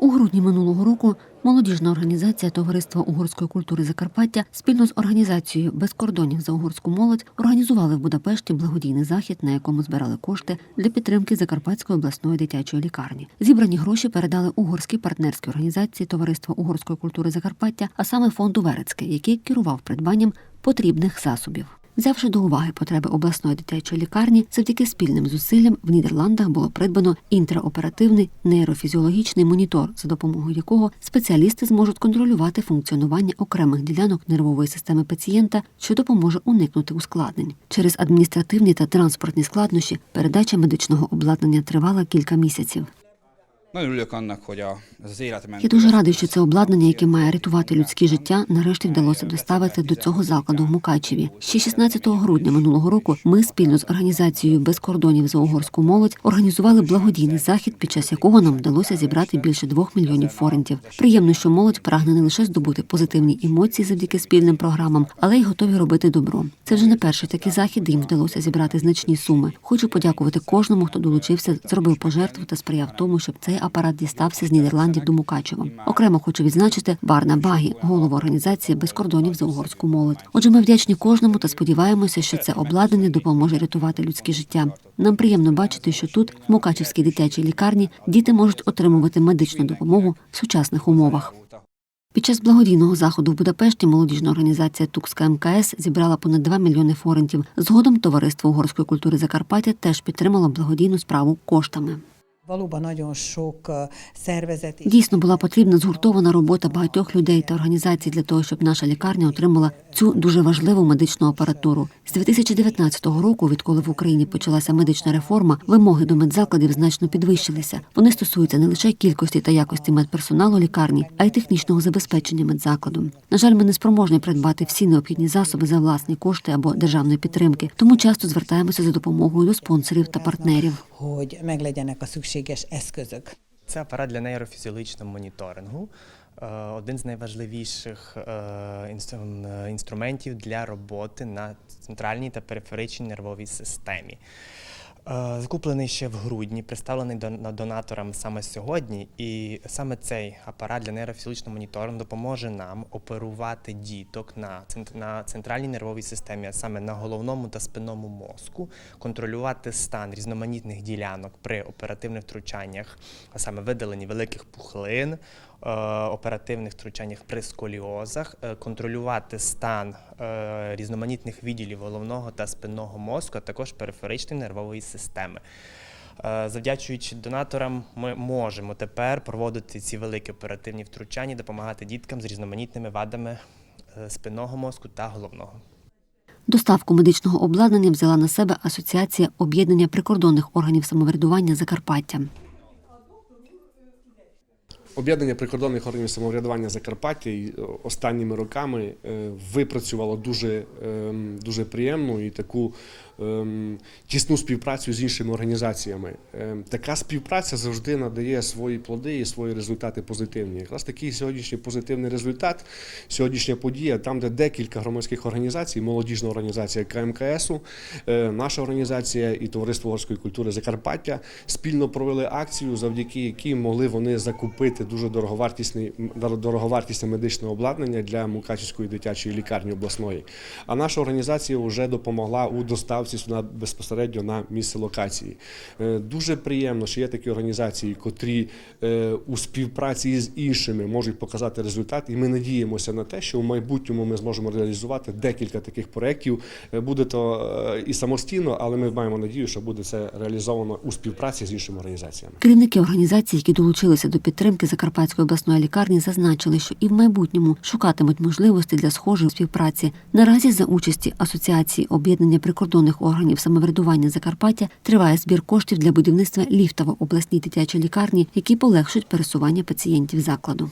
У грудні минулого року молодіжна організація Товариства угорської культури Закарпаття спільно з організацією Без кордонів за угорську молодь організували в Будапешті благодійний захід, на якому збирали кошти для підтримки Закарпатської обласної дитячої лікарні. Зібрані гроші передали угорській партнерській організації Товариства угорської культури Закарпаття, а саме фонду Верецький, який керував придбанням потрібних засобів. Взявши до уваги потреби обласної дитячої лікарні, завдяки спільним зусиллям в Нідерландах було придбано інтраоперативний нейрофізіологічний монітор, за допомогою якого спеціалісти зможуть контролювати функціонування окремих ділянок нервової системи пацієнта, що допоможе уникнути ускладнень. Через адміністративні та транспортні складнощі передача медичного обладнання тривала кілька місяців. Я дуже радий, що це обладнання, яке має рятувати людські життя, нарешті вдалося доставити до цього закладу в Мукачеві. Ще 16 грудня минулого року ми спільно з організацією Без кордонів за угорську молодь організували благодійний захід, під час якого нам вдалося зібрати більше двох мільйонів форентів. Приємно, що молодь прагне не лише здобути позитивні емоції завдяки спільним програмам, але й готові робити добро. Це вже не перший такий захід, де їм вдалося зібрати значні суми. Хочу подякувати кожному, хто долучився, зробив пожертву та сприяв тому, щоб цей апарат дістався з Нідерландів до Мукачева. Окремо хочу відзначити Барна Багі, голову організації без кордонів за угорську молодь. Отже, ми вдячні кожному та сподіваємося, що це обладнання допоможе рятувати людське життя. Нам приємно бачити, що тут, в Мукачевській дитячій лікарні, діти можуть отримувати медичну допомогу в сучасних умовах. Під час благодійного заходу в Будапешті молодіжна організація Тукська МКС зібрала понад 2 мільйони форентів. Згодом товариство угорської культури Закарпаття теж підтримало благодійну справу коштами. Valóban nagyon sok Дійсно була потрібна згуртована робота багатьох людей та організацій для того, щоб наша лікарня отримала цю дуже важливу медичну апаратуру. З 2019 року, відколи в Україні почалася медична реформа, вимоги до медзакладів значно підвищилися. Вони стосуються не лише кількості та якості медперсоналу лікарні, а й технічного забезпечення медзакладу. На жаль, ми не спроможні придбати всі необхідні засоби за власні кошти або державної підтримки, тому часто звертаємося за допомогою до спонсорів та партнерів. Це апарат для нейрофізіологічного моніторингу. Е, Один з найважливіших е, е, інструментів для роботи на центральній та периферичній нервовій системі. Закуплений ще в грудні, представлений дон- донаторам саме сьогодні, і саме цей апарат для нейрофізіологічного моніторингу допоможе нам оперувати діток на, цент- на центральній нервовій системі, а саме на головному та спинному мозку, контролювати стан різноманітних ділянок при оперативних втручаннях, а саме видаленні великих пухлин, оперативних втручаннях при сколіозах, е, контролювати стан е, різноманітних відділів головного та спинного мозку, а також периферичної нервової системи. Е, Завдячуючи донаторам, ми можемо тепер проводити ці великі оперативні втручання, допомагати діткам з різноманітними вадами е, спинного мозку та головного. Доставку медичного обладнання взяла на себе Асоціація об'єднання прикордонних органів самоврядування Закарпаття. Об'єднання прикордонних органів самоврядування Закарпаття е, останніми роками е, випрацювало дуже, ем, дуже приємну і таку ем, тісну співпрацю з іншими організаціями. Ем, Така співпраця завжди надає свої плоди і свої результати позитивні. Якраз такий сьогоднішній позитивний результат, сьогоднішня подія, там, де декілька громадських організацій, молодіжна організація КМКСу, е, наша організація і Товариство горської культури Закарпаття спільно провели акцію, завдяки якій могли вони закупити дуже дороговартісне, дороговартісне медичне обладнання для Мукачівської дитячої лікарні обласної. А наша організація вже допомогла у доставці сюди безпосередньо на місце локації. Е, Дуже приємно, що є такі організації, котрі е, у співпраці з іншими можуть показати результат, і ми надіємося на те, що в майбутньому ми зможемо реалізувати декілька таких проєктів. Е, Буде то і самостійно, але ми маємо надію, що буде це реалізовано у співпраці з іншими організаціями. Керівники організацій, які долучилися до підтримки Закарпатської обласної лікарні, зазначили, що і в майбутньому шукатимуть можливості для схожої співпраці. Наразі за участі Асоціації об'єднання прикордонних органів самоврядування Закарпаття триває збір коштів для будівництва ліфта в обласній дитячій лікарні, які полегшують пересування пацієнтів закладу.